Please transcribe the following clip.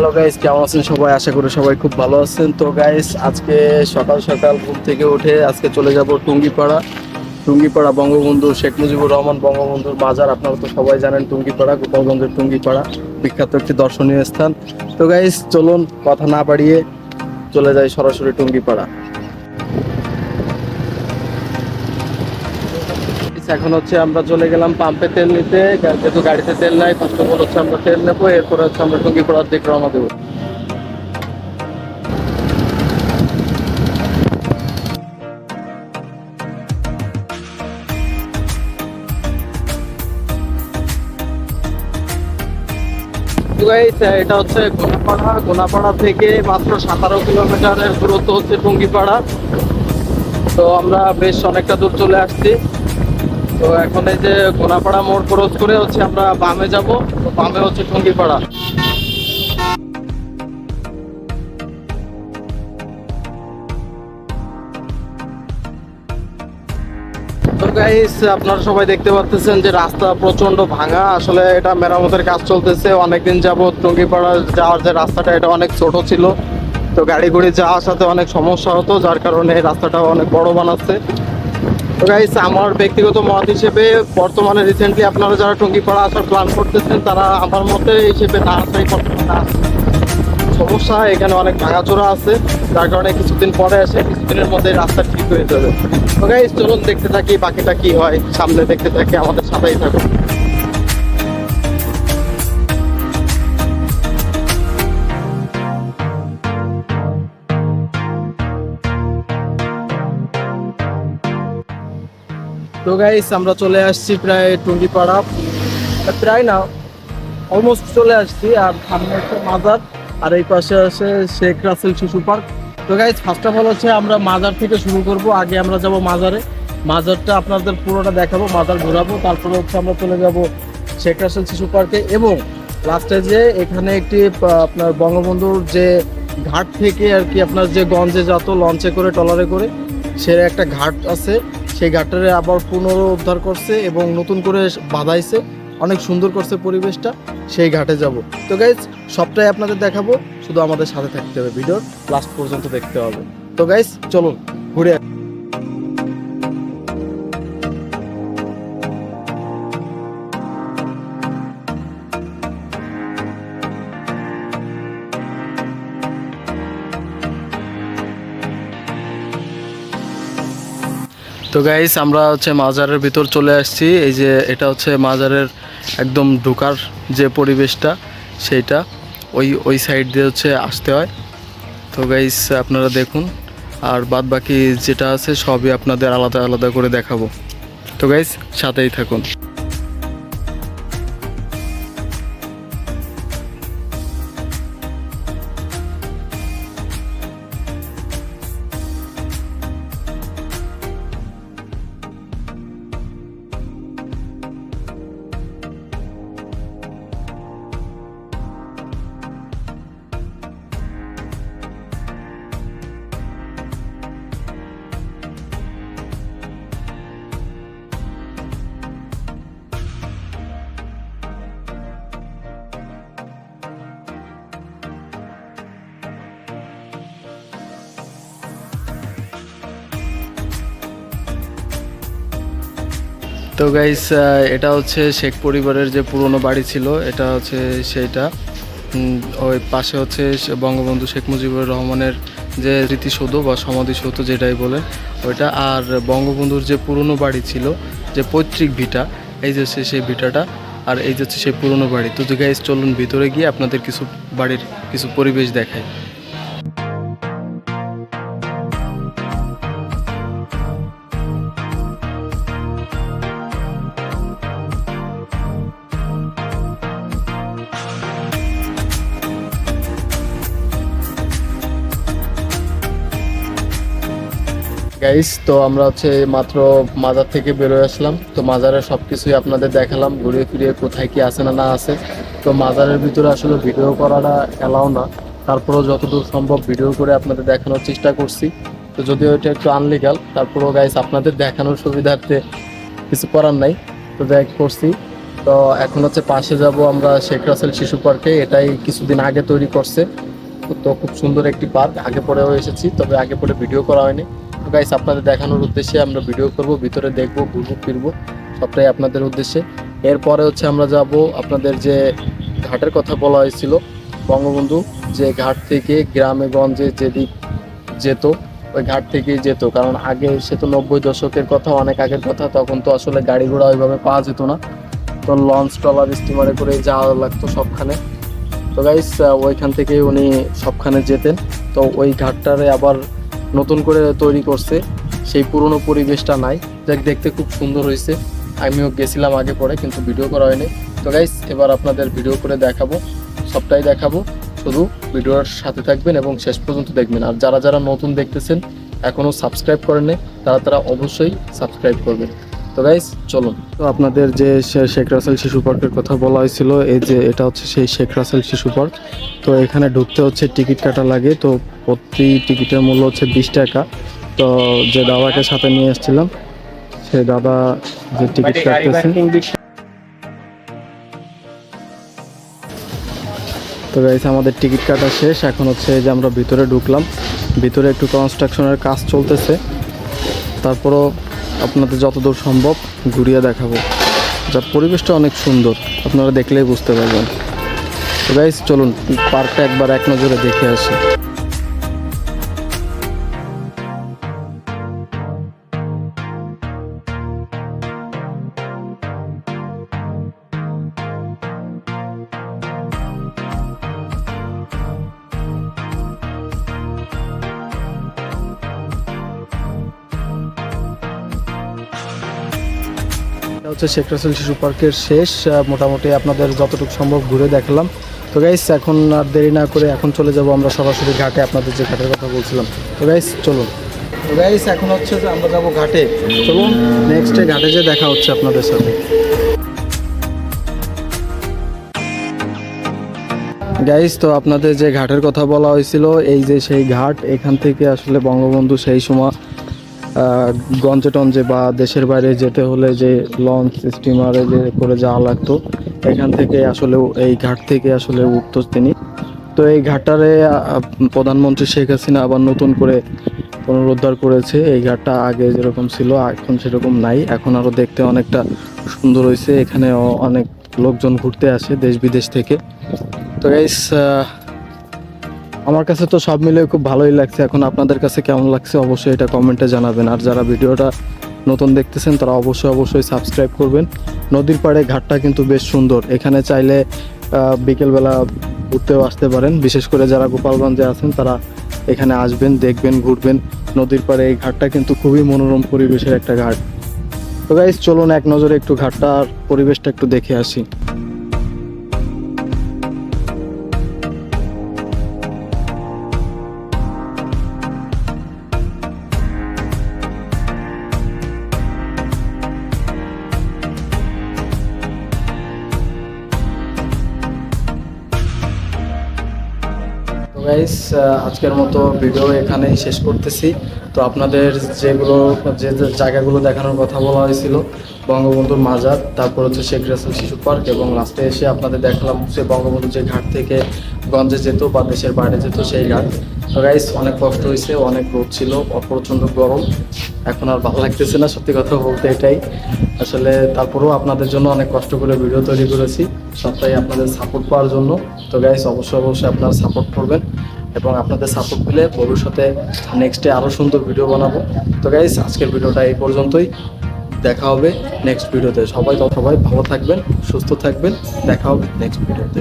Hello guys কেমন আছেন সবাই? আশা করি সবাই খুব ভালো আছেন। তো গাইস আজকে সকাল সকাল ঘুম থেকে উঠে আজকে চলে যাব টুঙ্গিপাড়া। টুঙ্গিপাড়া বঙ্গবন্ধু শেখ মুজিবুর রহমান বঙ্গবন্ধুর বাজার। আপনারা তো সবাই জানেন টুঙ্গিপাড়া, গোপালগঞ্জের টুঙ্গিপাড়া, বিখ্যাত একটি দর্শনীয় স্থান। তো গাইস চলুন, কথা না বাড়িয়ে চলে যাই সরাসরি টুঙ্গিপাড়া। এখন হচ্ছে আমরা চলে গেলাম পাম্পে তেল নিতে। যেহেতু গাড়িতে তেল নাই ফার্স্ট অফ অল হচ্ছে আমরা তেল নেব, এরপরে হচ্ছে আমরা টুঙ্গিপাড়ার দিকে রওনা দেবো। এটা হচ্ছে গোনাপাড়া। গোনাপাড়া থেকে মাত্র সাতারো কিলোমিটারের দূরত্ব হচ্ছে টুঙ্গিপাড়া। তো আমরা বেশ অনেকটা দূর চলে আসছি। তো এখন এই যে গোনাপাড়া মোড় ক্রস করে হচ্ছে আমরা বামে যাব, তো বামে হচ্ছে টুঙ্গিপাড়া। তো আপনারা সবাই দেখতে পাচ্ছেন যে রাস্তা প্রচণ্ড ভাঙা, আসলে এটা মেরামতের কাজ চলতেছে। অনেকদিন যাবত টুঙ্গিপাড়া যাওয়ার যে রাস্তাটা, এটা অনেক ছোট ছিল। তো গাড়ি ঘুড়ি যাওয়ার সাথে অনেক সমস্যা হতো, যার কারণে এই রাস্তাটা অনেক বড় বানাচ্ছে। গাইস আমার ব্যক্তিগত মত হিসেবে বর্তমানে রিসেন্টলি আপনারা যারা টুঙ্গিপাড়া আসার প্ল্যান করতেছেন, তারা আমার মতে হিসেবে না আসাই না সমস্যা, এখানে অনেক ভাঙাচোরা আছে, যার কারণে কিছুদিন পরে আসে কিছুদিনের মধ্যে রাস্তা ঠিক হয়ে যাবে। তো গাইস চলুন দেখতে থাকি, বাকিটা কি হয়, সামনে দেখতে থাকি, আমাদের সাথেই থাকুন। তো গাইস আমরা চলে আসছি প্রায় টুঙ্গিপাড়া। প্রায় না অলমোস্ট চলে আসছি, আর সামনে হচ্ছে মাজার, আর এই পাশে আছে শেখ রাসেল শিশু পার্ক। তো গাইজ ফার্স্ট অফ অল হচ্ছে আমরা মাজার থেকে শুরু করব, আগে আমরা যাব মাজারে। মাজারটা আপনাদের পুরোটা দেখাবো, মাজার ঘোরাবো, তারপরে হচ্ছে আমরা চলে যাব শেখ রাসেল শিশু পার্কে। এবং লাস্টে যে এখানে একটি আপনার বঙ্গবন্ধুর যে ঘাট থেকে আর কি আপনার যে গঞ্জে যত লঞ্চে করে টলারে করে সে একটা ঘাট আছে। সেই গাটারে আবার পুনরুদ্ধার করছে এবং নতুন করে বাঁধাইছে। অনেক সুন্দর করছে পরিবেশটা, সেই ঘাটে যাব। তো গাইজ সবটাই আপনাদের দেখাবো। শুধু আমাদের সাথে থাকতে হবে ভিডিওর লাস্ট পর্যন্ত দেখতে হবে। তো গাইজ চলুন, ঘুরে তো গাইস আমরা হচ্ছে মাজারের ভিতর চলে আসছি। এই যে এটা হচ্ছে মাজারের একদম ঢোকার যে পরিবেশটা, সেইটা ওই ওই সাইড দিয়ে হচ্ছে আসতে হয়। তো গাইস আপনারা দেখুন। আর বাদ বাকি যেটা আছে, সবই আপনাদের আলাদা আলাদা করে দেখাবো। তো গাইস সাথেই থাকুন। তো গাইস এটা হচ্ছে শেখ পরিবারের যে পুরনো বাড়ি ছিল, এটা হচ্ছে সেইটা। ওই পাশে হচ্ছে বঙ্গবন্ধু শেখ মুজিবুর রহমানের যে স্মৃতিসৌধ বা সমাধিসৌধ যেটাই বলে ওইটা। আর বঙ্গবন্ধুর যে পুরনো বাড়ি ছিল, যে পৈতৃক ভিটা, এই যে সেই ভিটাটা, আর এই যে হচ্ছে সেই পুরনো বাড়ি। তো গাইস চলুন ভিতরে গিয়ে আপনাদের কিছু বাড়ির কিছু পরিবেশ দেখাই। গাইস তো আমরা হচ্ছে মাত্র মাজার থেকে বেরোয় আসলাম। তো মাজারের সব কিছুই আপনাদের দেখালাম, ঘুরিয়ে ফিরিয়ে কোথায় কি আছে না না আছে। তো মাজারের ভিতরে আসলে ভিডিও করাটা এলাও না। তারপরেও যতদূর সম্ভব ভিডিও করে আপনাদের দেখানোর চেষ্টা করছি। তো যদিও এটা একটু আনলিগাল তারপরেও গাইস আপনাদের দেখানোর সুবিধার্থে কিছু করার নাই। তো দেখ, করছি। তো এখন হচ্ছে পাশে যাব আমরা শেখ রাসেল শিশু পার্কে এটাই কিছুদিন আগে তৈরি করছে। তো খুব সুন্দর একটি পার্ক আগে পরেও এসেছি, তবে আগে পরে ভিডিও করা হয়নি। গাইস আপনাদের দেখানোর উদ্দেশ্যে আমরা ভিডিও করব, ভিতরে দেখব, ঘুরবো, ফিরবো, সবটাই আপনাদের উদ্দেশ্যে। এরপরে হচ্ছে আমরা যাব আপনাদের যে ঘাটের কথা বলা হয়েছিল, বঙ্গবন্ধু, যে ঘাট থেকে গ্রামে গঞ্জে যেদিক যেত, ওই ঘাট থেকেই যেত। কারণ আগে সে তো নব্বই দশকের কথা, অনেক আগের কথা, তখন তো আসলে গাড়ি ঘোড়া ওইভাবে পাওয়া যেত না। তো লঞ্চ ট্রলার স্টিমারে করে যাওয়া লাগতো সবখানে। তো গাইস ওইখান থেকে উনি সবখানে যেতেন। তো ওই ঘাটটারে আবার নতুন করে তৈরি করছে। সেই পুরনো পরিবেশটা নাই। যাক, দেখতে খুব সুন্দর হয়েছে। আমিও গেছিলাম আগে পরে, কিন্তু ভিডিও করা হয়নি। তো গাইস এবার আপনাদের ভিডিও করে দেখাবো। সবটাই দেখাবো। শুধু ভিডিওর সাথে থাকবেন এবং শেষ পর্যন্ত দেখবেন। আর যারা যারা নতুন দেখতেছেন এখনও সাবস্ক্রাইব করেন তারা তারা অবশ্যই সাবস্ক্রাইব করবেন। তো গাইস চলুন। তো আপনাদের যে শেখ রাসেল শিশু পার্কের কথা বলা হয়েছিল, এই যে এটা হচ্ছে সেই শেখ রাসেল শিশু পার্ক। তো এখানে ঢুকতে হচ্ছে টিকিট কাটা লাগে, তো প্রতি টিকিটের মূল্য হচ্ছে বিশ টাকা। তো যে দাদাকে সাথে নিয়ে এসেছিলাম, সে দাদা যে টিকিট কাটতেছেন তো গাইস আমাদের টিকিট কাটা শেষ। এখন হচ্ছে যে আমরা ভিতরে ঢুকলাম। ভিতরে একটু কনস্ট্রাকশনের কাজ চলতেছে। তারপরও আপনাদের যতদূর সম্ভব ঘুরিয়ে দেখাবো। যার পরিবেশটা অনেক সুন্দর, আপনারা দেখলেই বুঝতে পারবেন। গাইস চলুন পার্কটা একবার এক নজরে দেখে আসি। হচ্ছে শেখ রাসেল শিশু পার্কের শেষ মোটামুটি আপনাদের যতটুকু সম্ভব ঘুরে দেখলাম। তো গাইস এখন আর দেরি না করে এখন চলে যাব আমরা সরাসরি ঘাটে, আপনাদের যে ঘাটের কথা বলছিলাম। তো গাইস চলুন। তো গাইস এখন হচ্ছে যে আমরা যাব ঘাটে। চলুন নেক্সট ঘাটে যে দেখা হচ্ছে আপনাদের সাথে। গাইস তো আপনাদের যে ঘাটের কথা বলা হয়েছিল, এই যে সেই ঘাট, এখান থেকে আসলে বঙ্গবন্ধু সেই সময় গঞ্জে টঞ্জে বা দেশের বাইরে যেতে হলে যে লঞ্চ স্টিমারে যে করে যাওয়া লাগতো, এখান থেকে আসলে এই ঘাট থেকে আসলে উঠতো তিনি। তো এই ঘাটটারে প্রধানমন্ত্রী শেখ হাসিনা আবার নতুন করে পুনরুদ্ধার করেছে। এই ঘাটটা আগে যেরকম ছিল, এখন সেরকম নাই। এখন আরও দেখতে অনেকটা সুন্দর হয়েছে এখানে অনেক লোকজন ঘুরতে আসে দেশ বিদেশ থেকে। তো গাইস আমার কাছে তো সব মিলে খুব ভালোই লাগছে। এখন আপনাদের কাছে কেমন লাগছে অবশ্যই এটা কমেন্টে জানাবেন। আর যারা ভিডিওটা নতুন দেখতেছেন, তারা অবশ্যই অবশ্যই সাবস্ক্রাইব করবেন। নদীর পাড়ে ঘাটটা কিন্তু বেশ সুন্দর। এখানে চাইলে বিকেলবেলা ঘুরতেও আসতে পারেন। বিশেষ করে যারা গোপালগঞ্জে আছেন, তারা এখানে আসবেন, দেখবেন, ঘুরবেন। নদীর পাড়ে এই ঘাটটা কিন্তু খুবই মনোরম পরিবেশের একটা ঘাট। তো গাইস চলুন এক নজরে একটু ঘাটটার পরিবেশটা একটু দেখে আসি। গাইস আজকের মতো ভিডিও এখানেই শেষ করতেছি। তো আপনাদের যেগুলো, যে জায়গাগুলো দেখানোর কথা বলা হয়েছিল, বঙ্গবন্ধুর মাজার, তারপর হচ্ছে শেখ রাসেল শিশু পার্ক এবং লাস্টে এসে আপনাদের দেখালাম সে বঙ্গবন্ধু যে ঘাট থেকে গঞ্জে যেত বা দেশের বাইরে যেত সেই ঘাট। তো অনেক কষ্ট হয়েছে, অনেক রোদ ছিল, প্রচণ্ড গরম। এখন আর ভালো লাগতেছে না, সত্যি কথা বলতে এটাই। আসলে তারপরেও আপনাদের জন্য অনেক কষ্ট করে ভিডিও তৈরি করেছি, সবটাই আপনাদের সাপোর্ট পাওয়ার জন্য। তো গাইস অবশ্যই অবশ্যই আপনারা সাপোর্ট করবেন। এবং আপনাদের সাপোর্ট পেলে ভবিষ্যতে নেক্সটে আরও সুন্দর ভিডিও বানাবো। তো গাইস আজকের ভিডিওটা এই পর্যন্তই। দেখা হবে নেক্সট ভিডিওতে সবাই সবাই ভালো থাকবেন, সুস্থ থাকবেন। দেখা হবে নেক্সট ভিডিওতে